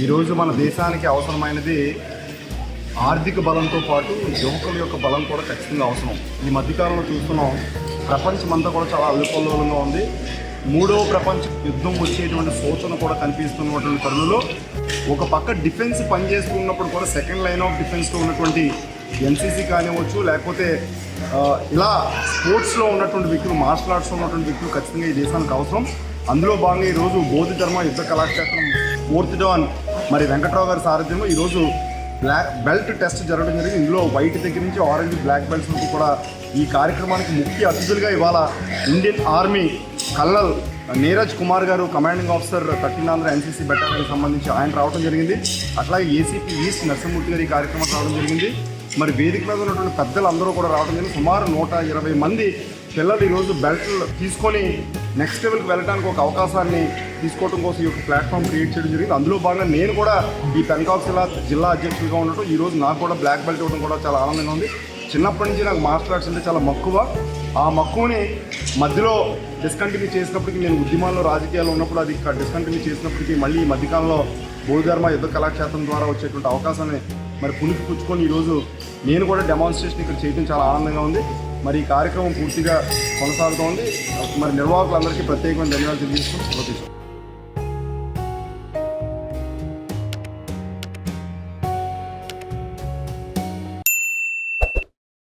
ఈరోజు మన దేశానికి అవసరమైనది ఆర్థిక బలంతో పాటు యువకుల యొక్క బలం కూడా ఖచ్చితంగా అవసరం. ఈ మధ్యకాలంలో చూస్తున్నాం ప్రపంచమంతా కూడా చాలా అల్లుకొల్లోలంగా ఉంది. మూడవ ప్రపంచ యుద్ధం వచ్చేటువంటి సూచన కూడా కనిపిస్తున్నటువంటి తరుణంలో ఒక పక్క డిఫెన్స్ పనిచేస్తున్నప్పుడు కూడా సెకండ్ లైన్ ఆఫ్ డిఫెన్స్లో ఉన్నటువంటి ఎన్సీసీ కానివ్వచ్చు లేకపోతే ఇలా స్పోర్ట్స్లో ఉన్నటువంటి వ్యక్తులు మార్షల్ ఆర్ట్స్లో ఉన్నటువంటి వ్యక్తులు ఖచ్చితంగా ఈ దేశానికి అవసరం. అందులో భాగంగా ఈరోజు బోధి ధర్మ యుద్ధ కళాక్షేత్రం ఫోర్త్ డాన్ మరి వెంకట్రావు గారి సారథ్యంలో ఈరోజు బ్లాక్ బెల్ట్ టెస్ట్ జరగడం జరిగింది. ఇందులో వైట్ దగ్గర నుంచి ఆరెంజ్ బ్లాక్ బెల్ట్స్ వరకు కూడా ఈ కార్యక్రమానికి ముఖ్య అతిథులుగా ఇవాళ Indian Army colonel Neeraj Kumar గారు కమాండింగ్ ఆఫీసర్ కట్టినాంధ్ర ఎన్సీసీ బెటాలియన్ సంబంధించి ఆయన రావడం జరిగింది. అట్లాగే ఏసీపీ ఈస్ట్ నరసింహమూర్తి గారు ఈ కార్యక్రమం రావడం జరిగింది. మరి వేదిక మీద ఉన్నటువంటి పెద్దలు అందరూ కూడా రావడం జరిగింది. సుమారు నూట ఇరవై మంది పిల్లలు ఈరోజు బెల్ట్ తీసుకొని నెక్స్ట్ లెవెల్కి వెళ్ళడానికి ఒక అవకాశాన్ని తీసుకోవడం కోసం ఈ యొక్క ప్లాట్ఫామ్ క్రియేట్ చేయడం జరిగింది. అందులో భాగంగా నేను కూడా ఈ పెన్కాక్ జిల్లా జిల్లా అధ్యక్షుడిగా ఉండటం ఈరోజు నాకు కూడా బ్లాక్ బెల్ట్ ఇవ్వడం కూడా చాలా ఆనందంగా ఉంది. చిన్నప్పటి నుంచి నాకు మార్షల్ ఆర్ట్స్ అంటే చాలా మక్కువ. ఆ మక్కువని మధ్యలో డిస్కంటిన్యూ చేసినప్పటికీ నేను ఉద్యమాల్లో రాజకీయాల్లో ఉన్నప్పుడు అది డిస్కంటిన్యూ చేసినప్పటికీ మళ్ళీ ఈ మధ్యకాలంలో బోధర్మ యుద్ధ కళాక్షేత్రం ద్వారా వచ్చేటువంటి అవకాశాన్ని మరి పుణికి పుచ్చుకొని ఈరోజు నేను కూడా డెమాన్స్ట్రేషన్ ఇక్కడ చేయడం చాలా ఆనందంగా ఉంది. మరి ఈ కార్యక్రమం పూర్తిగా కొనసాగుతోంది. మరి నిర్వాహకులందరికీ ప్రత్యేకమైన ధన్యవాదాలు తెలియజేస్తున్నాం